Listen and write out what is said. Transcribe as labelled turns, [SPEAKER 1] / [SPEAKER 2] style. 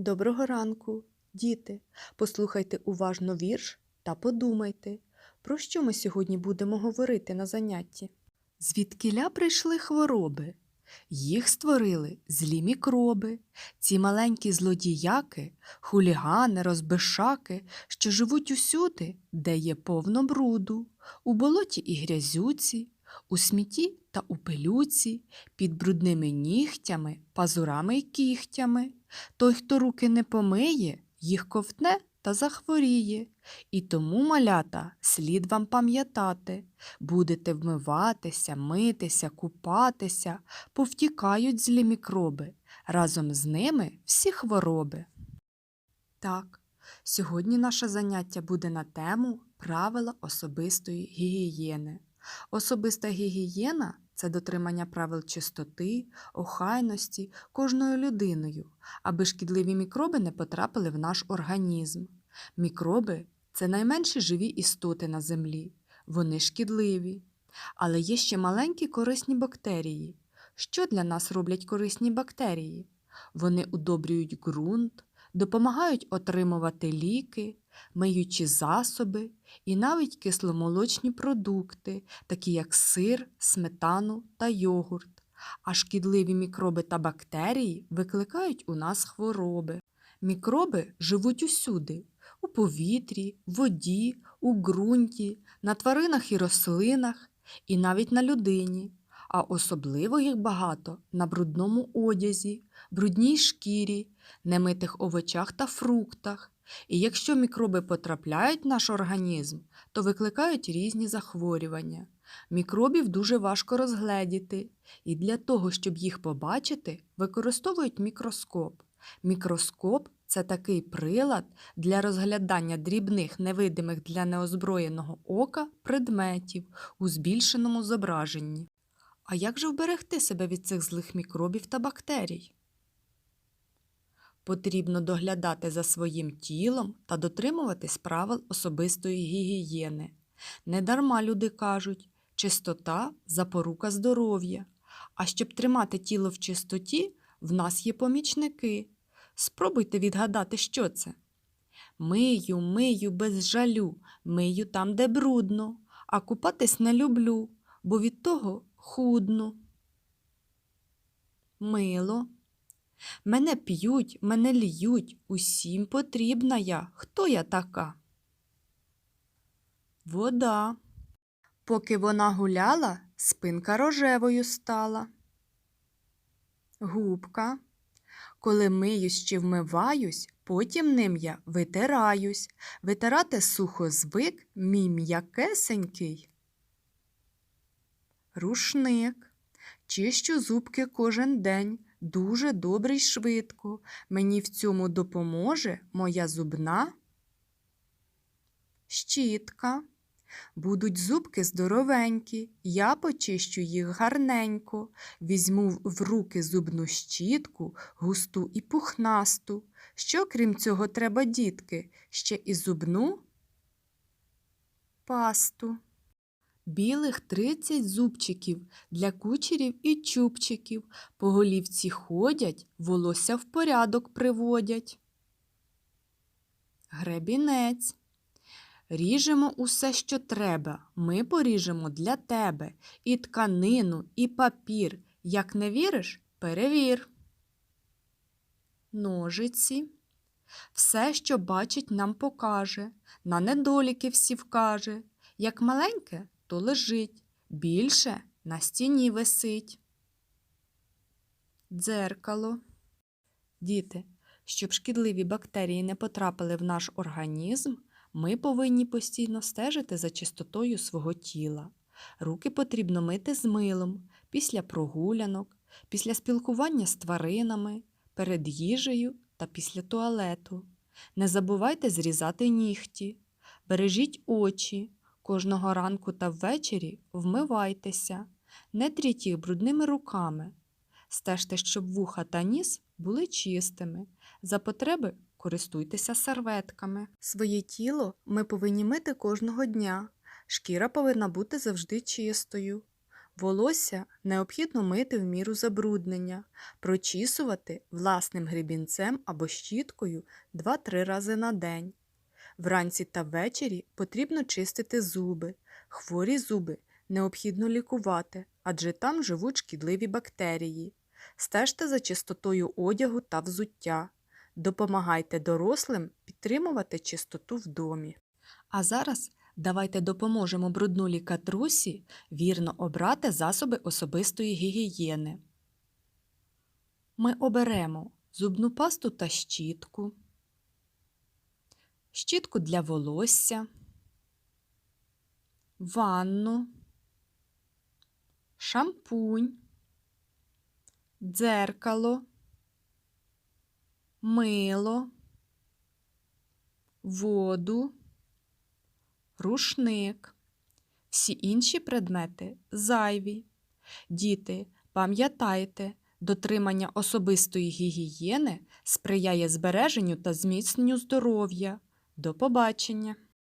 [SPEAKER 1] Доброго ранку, діти. Послухайте уважно вірш та подумайте, про що ми сьогодні будемо говорити на занятті. Звідкиля прийшли хвороби? Їх створили злі мікроби, ці маленькі злодіяки, хулігани, розбишаки, що живуть усюди, де є повно бруду, у болоті і грязюці, у смітті та у пилюці, під брудними нігтями, пазурами й кігтями. Той, хто руки не помиє, їх ковтне та захворіє. І тому, малята, слід вам пам'ятати, будете вмиватися, митися, купатися, повтікають злі мікроби, разом з ними всі хвороби. Так, сьогодні наше заняття буде на тему правила особистої гігієни. Особиста гігієна це дотримання правил чистоти, охайності кожною людиною, аби шкідливі мікроби не потрапили в наш організм. Мікроби це найменші живі істоти на землі. Вони шкідливі. Але є ще маленькі корисні бактерії. Що для нас роблять корисні бактерії? Вони удобрюють ґрунт, допомагають отримувати ліки, миючі засоби і навіть кисломолочні продукти, такі як сир, сметану та йогурт. А шкідливі мікроби та бактерії викликають у нас хвороби. Мікроби живуть усюди у повітрі, воді, у ґрунті, на тваринах і рослинах, і навіть на людині. А особливо їх багато на брудному одязі, брудній шкірі, немитих овочах та фруктах. І якщо мікроби потрапляють в наш організм, то викликають різні захворювання. Мікробів дуже важко розгледіти, і для того, щоб їх побачити, використовують мікроскоп. Мікроскоп це такий прилад для розглядання дрібних невидимих для неозброєного ока предметів у збільшеному зображенні. А як же вберегти себе від цих злих мікробів та бактерій? Потрібно доглядати за своїм тілом та дотримуватись правил особистої гігієни. Недарма люди кажуть, чистота запорука здоров'я. А щоб тримати тіло в чистоті, в нас є помічники. Спробуйте відгадати, що це. Мию, мию без жалю, мию там, де брудно, а купатись не люблю, бо від того худну. Мило. Мене п'ють, мене льють, усім потрібна я. Хто я така? Вода. Поки вона гуляла, спинка рожевою стала. Губка. Коли миюсь чи вмиваюсь, потім ним я витираюсь. Витирати сухо звик мій м'якесенький. Рушник. Чищу зубки кожен день, дуже добре й швидко. Мені в цьому допоможе моя зубна щітка. Будуть зубки здоровенькі, я почищу їх гарненько, візьму в руки зубну щітку, густу і пухнасту. Що, крім цього, треба, дітки, ще і зубну пасту. Білих тридцять зубчиків для кучерів і чубчиків. По голівці ходять, волосся в порядок приводять. Гребінець. Ріжемо усе, що треба. Ми поріжемо для тебе і тканину, і папір. Як не віриш, перевір. Ножиці. Все, що бачить, нам покаже, на недоліки всі вкаже. Як маленьке, то лежить, більше на стіні висить. Дзеркало. Діти, щоб шкідливі бактерії не потрапили в наш організм, ми повинні постійно стежити за чистотою свого тіла. Руки потрібно мити з милом після прогулянок, після спілкування з тваринами, перед їжею та після туалету. Не забувайте зрізати нігті, бережіть очі, кожного ранку та ввечері вмивайтеся, не тріть їх брудними руками. Стежте, щоб вуха та ніс були чистими. За потреби користуйтеся серветками. Своє тіло ми повинні мити кожного дня. Шкіра повинна бути завжди чистою. Волосся необхідно мити в міру забруднення, прочісувати власним гребінцем або щіткою 2-3 рази на день. Вранці та ввечері потрібно чистити зуби. Хворі зуби необхідно лікувати, адже там живуть шкідливі бактерії. Стежте за чистотою одягу та взуття. Допомагайте дорослим підтримувати чистоту в домі. А зараз давайте допоможемо бруднулі катрусі вірно обрати засоби особистої гігієни. Ми оберемо зубну пасту та щітку, щітку для волосся, ванну, шампунь, дзеркало, мило, воду, рушник. Всі інші предмети зайві. Діти, пам'ятайте, дотримання особистої гігієни сприяє збереженню та зміцненню здоров'я. До побачення!